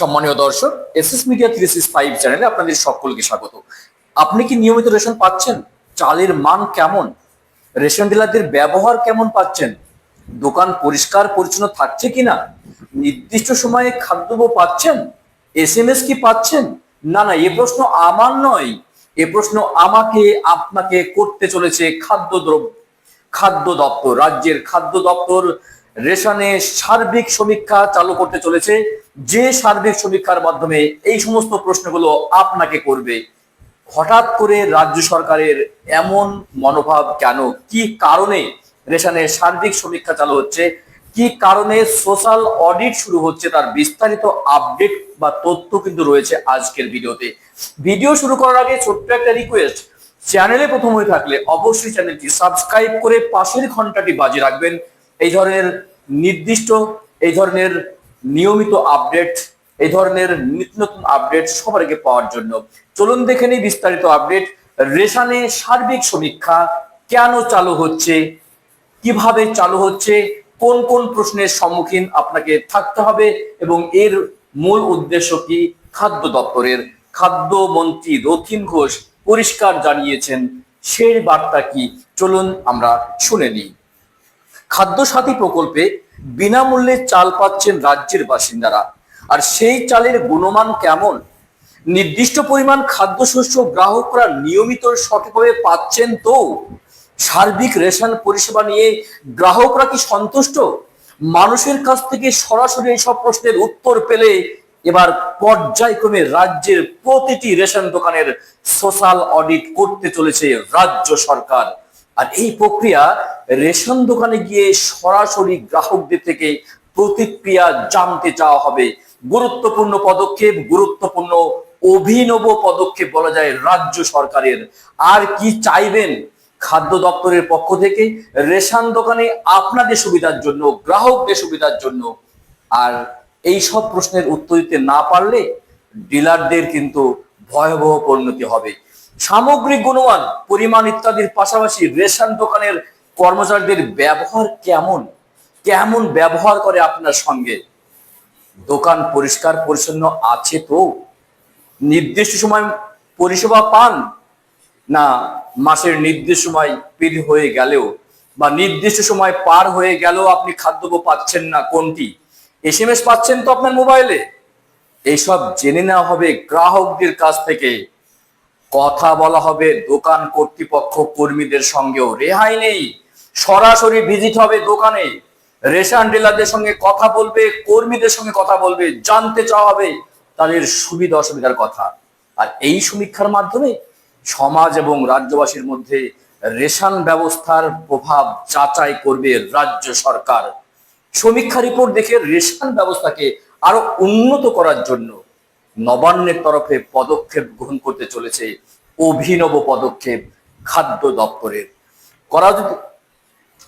সম্মানীয় দর্শক, SS media three six five চ্যানেলে আপনাদের সকলকে স্বাগত। আপনি কি নিয়মিত রেশন পাচ্ছেন? চালের মান কেমন? রেশন ডিলারদের ব্যবহার কেমন পাচ্ছেন? দোকান পরিষ্কার, পরিচ্ছন্ন থাকছে কিনা? নির্দিষ্ট সময়ে খাদ্যদ্রব্য পাচ্ছেন? এস এম এস কি পাচ্ছেন? না না, এ প্রশ্ন আমার নয়। এ প্রশ্ন আমাকে, আপনাকে করতে চলেছে খাদ্যদ্রব্য খাদ্য দপ্তর, রাজ্যের খাদ্য দপ্তর। রেশনে সার্বিক সমীক্ষা চালু করতে চলেছে। যে সার্বিক সমীক্ষার মাধ্যমে এই সমস্ত প্রশ্নগুলো আপনাকে করবে, হঠাৎ করে রাজ্য সরকারের এমন মনোভাব কেন? কি কারণে রেশনের সার্বিক সমীক্ষা চালু হচ্ছে? কি কারণে সোশ্যাল অডিট শুরু হচ্ছে? তার বিস্তারিত আপডেট বা তথ্য কিন্তু রয়েছে আজকের ভিডিওতে। ভিডিও শুরু করার আগে ছোট্ট একটা রিকোয়েস্ট, চ্যানেলে প্রথম হয়ে থাকলে অবশ্যই চ্যানেলটি সাবস্ক্রাইব করে পাশের ঘন্টাটি বাজিয়ে রাখবেন। এই ধরনের নির্দিষ্ট, এই ধরনের নিয়মিত আপডেট এই ধরনের নিত্য নতুন আপডেট সবার আগে পাওয়ার জন্য। চলুন দেখে নিই বিস্তারিত আপডেট রেশানে সার্বিক সমীক্ষা কেন চালু হচ্ছে? কীভাবে চালু হচ্ছে? কোন কোন প্রশ্নের সম্মুখীন আপনাকে থাকতে হবে? এবং এর মূল উদ্দেশ্য কি? খাদ্য দপ্তরের খাদ্য মন্ত্রী রথিন ঘোষ পরিষ্কার জানিয়েছেন। সেই বার্তা কি? চলুন আমরা শুনে নিই। খাদ্য সাথী প্রকল্পে বিনামূল্যে চাল পাচ্ছেন রাজ্যের বাসিন্দারা। আর সেই চালের গুণমান কেমন? নির্দিষ্ট পরিমাণ খাদ্যশস্য গ্রাহকরা নিয়মিত সঠিকভাবে পাচ্ছেন তো? সার্বিক রেশন পরিষেবা নিয়ে গ্রাহকরা কি সন্তুষ্ট? মানুষের কাছ থেকে সরাসরি এইসব প্রশ্নের উত্তর পেলে এবার পর্যায়ক্রমে রাজ্যের প্রতিটি রেশন দোকানের সোশ্যাল অডিট করতে চলেছে রাজ্য সরকার। আর এই প্রক্রিয়া রেশন দোকানে গিয়ে সরাসরি গ্রাহকদের থেকে প্রতিক্রিয়া জানতে চাওয়া হবে। গুরুত্বপূর্ণ পদক্ষেপ, গুরুত্বপূর্ণ অভিনব পদক্ষেপ বলা যায় রাজ্য সরকারের। আর কি চাইবেন খাদ্য দপ্তরের পক্ষ থেকে? রেশন দোকানে আপনাদের সুবিধার জন্য, গ্রাহকদের সুবিধার জন্য। আর এই সব প্রশ্নের উত্তর দিতে না পারলে ডিলারদের কিন্তু ভয়াবহ পরিণতি হবে। সামগ্রিক গুণমান, পরিমাণ ইত্যাদির পাশাপাশি রেশন দোকানের কর্মচারীদের ব্যবহার কেমন? কেমন ব্যবহার করে আপনার সঙ্গে? দোকান পরিষ্কার পরিচ্ছন্ন আছে তো? নির্দিষ্ট সময় পরিষেবা পান? না, মাসের নির্দিষ্ট সময় পেরি হয়ে গেলেও বা নির্দিষ্ট সময় পার হয়ে গেলেও আপনি খাদ্যদ্রব্য পাচ্ছেন না কোনটি? এস এম এস পাচ্ছেন তো আপনার মোবাইলে? এইসব জেনে নেওয়া হবে গ্রাহকদের কাছ থেকে। কথা বলা হবে দোকান কর্তৃপক্ষ কর্মীদের সঙ্গেও। রেহাই নেই। সরাসরি ভিজিট হবে দোকানে। রেশন ডিলারদের সঙ্গে কথা বলবে, কর্মীদের সঙ্গে কথা বলবে, জানতে চাওয়া হবে তাদের সুবিধা অসুবিধার কথা। আর এই সমীক্ষার মাধ্যমে সমাজ এবং রাজ্যবাসীর মধ্যে রেশন ব্যবস্থার প্রভাব যাচাই করবে রাজ্য সরকার। সমীক্ষা রিপোর্ট দেখে রেশন ব্যবস্থাকে আরও উন্নত করার জন্য নবান্নের তরফে পদক্ষেপ গ্রহণ করতে চলেছে অভিনব পদক্ষেপ খাদ্য দপ্তরের। করা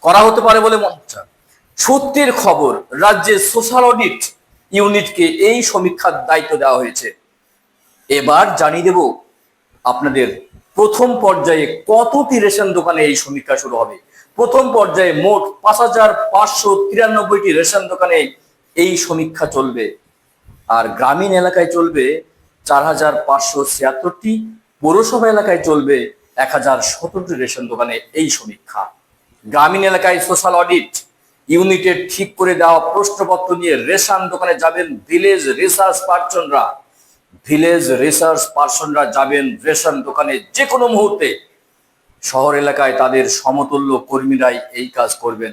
করা হতে পারে বলে মনে হচ্ছে। সত্যের খবর, রাজ্যের সোশ্যাল অডিট ইউনিটকে এই সমীক্ষার দায়িত্ব দেওয়া হয়েছে। এবার জানিয়ে দেব আপনাদের প্রথম পর্যায়ে কতটি রেশন দোকানে এই সমীক্ষা শুরু হবে। প্রথম পর্যায়ে মোট পাঁচ হাজার পাঁচশো তিরানব্বইটি রেশন দোকানে এই সমীক্ষা চলবে। আর গ্রামীণ এলাকায় চলবে চার হাজার পাঁচশো ছিয়াত্তরটি, পৌরসভা এলাকায় চলবে এক হাজার সতেরোটি রেশন দোকানে এই সমীক্ষা। গ্রামীণ এলাকায় সোশ্যাল অডিট, ইউনিটের ঠিক করে দেওয়া প্রশ্নপত্র নিয়ে রেশন দোকানে যাবেন ভিলেজ রিসার্চ পার্সনরা। ভিলেজ রিসার্চ পার্সনরা যাবেন রেশন দোকানে যে কোনো মুহূর্তে। শহর এলাকায় তাদের সমতুল্য কর্মীরাই এই কাজ করবেন।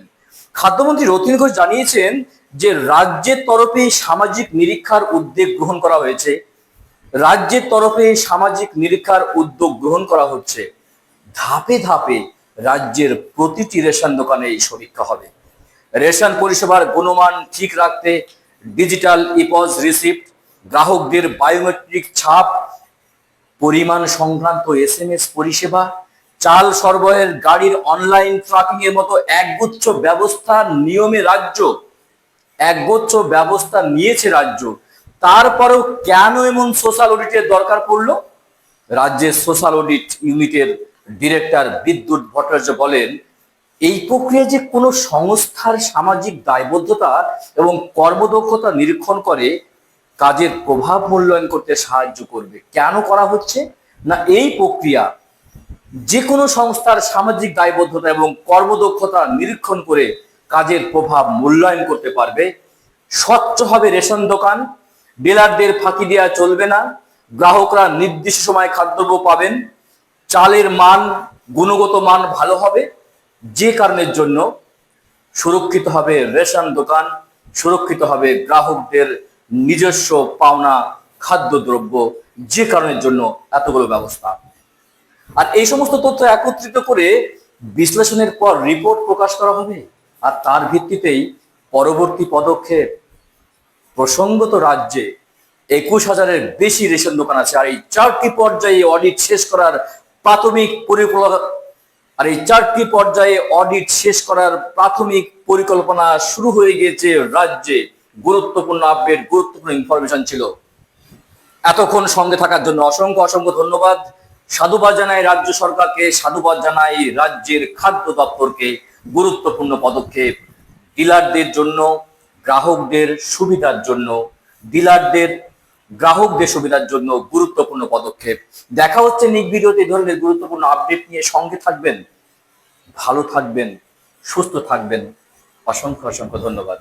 খাদ্যমন্ত্রী রতিন ঘোষ জানিয়েছেন যে রাজ্যের তরফে সামাজিক নিরীক্ষার উদ্যোগ গ্রহণ করা হয়েছে। রাজ্যের তরফে সামাজিক নিরীক্ষার উদ্যোগ গ্রহণ করা হচ্ছে। ধাপে ধাপে রাজ্যের প্রতিটি রেশন দোকানে এই সমীক্ষা হবে। রেশন পরিষেবার গুণমান ঠিক রাখতে ডিজিটাল ইপজ রিসিপ্ট, গ্রাহকদের বায়োমেট্রিক ছাপ, পরিমাণ সংক্রান্ত এস পরিষেবা চাল সরবরাহের গাড়ির অনলাইন ট্র্যাকিং এর মতো একগুচ্ছ ব্যবস্থা নিয়মে রাজ্য, একগুচ্ছ ব্যবস্থা নিয়েছে রাজ্য। তারপরেও কেন এমন সোশ্যাল অডিটের দরকার পড়ল? রাজ্যের সোশ্যাল অডিট ইউনিটের ডিরেক্টর বিদ্যুৎ ভট্টাচার্য বলেন, এই প্রক্রিয়া যে কোনো সংস্থার সামাজিক দায়বদ্ধতা এবং কর্মদক্ষতা নিরীক্ষণ করে কাজের প্রভাব মূল্যায়ন করতে সাহায্য করবে। কেন করা হচ্ছে? না, এই প্রক্রিয়া যে কোনো সংস্থার সামাজিক দায়বদ্ধতা এবং কর্মদক্ষতা নিরীক্ষণ করে কাজের প্রভাব মূল্যায়ন করতে পারবে। স্বচ্ছ হবে রেশন দোকান, ডিলারদের ফাঁকি দেওয়া চলবে না, গ্রাহকরা নির্দিষ্ট সময় খাদ্যব্য পাবেন, চালের মান, গুণগত মান ভালো হবে, যে কারণের জন্য সুরক্ষিত হবে রেশন দোকান, সুরক্ষিত হবে গ্রাহকদের নিজস্ব পাওনা খাদ্যদ্রব্য, যে কারণের জন্য এতগুলো ব্যবস্থা। আর এই সমস্ত তথ্য একত্রিত করে বিশ্লেষণের পর রিপোর্ট প্রকাশ করা হবে। আর তার ভিত্তিতেই পরবর্তী পদক্ষেপ। প্রসঙ্গত রাজ্যে একুশ হাজারের বেশি রেশন দোকান আছে। আর এই চারটি পর্যায়ে অডিট শেষ করার প্রাথমিক পরিকল্পনা আর এই চারটি পর্যায়ে অডিট শেষ করার প্রাথমিক পরিকল্পনা শুরু হয়ে গিয়েছে রাজ্যে। গুরুত্বপূর্ণ আপডেট গুরুত্বপূর্ণ ইনফরমেশন ছিল। এতক্ষণ সঙ্গে থাকার জন্য অসংখ্য অসংখ্য ধন্যবাদ। সাধুবাদ জানাই রাজ্য সরকারকে, সাধুবাদ জানাই রাজ্যের খাদ্য দপ্তরকে গুরুত্বপূর্ণ পদক্ষেপ। ডিলারদের জন্য, গ্রাহকদের সুবিধার জন্য, ডিলারদের, গ্রাহকদের সুবিধার জন্য গুরুত্বপূর্ণ পদক্ষেপ। দেখা হচ্ছে এই ধরনের গুরুত্বপূর্ণ আপডেট নিয়ে। সঙ্গে থাকবেন, ভালো থাকবেন, সুস্থ থাকবেন। অসংখ্য অসংখ্য ধন্যবাদ।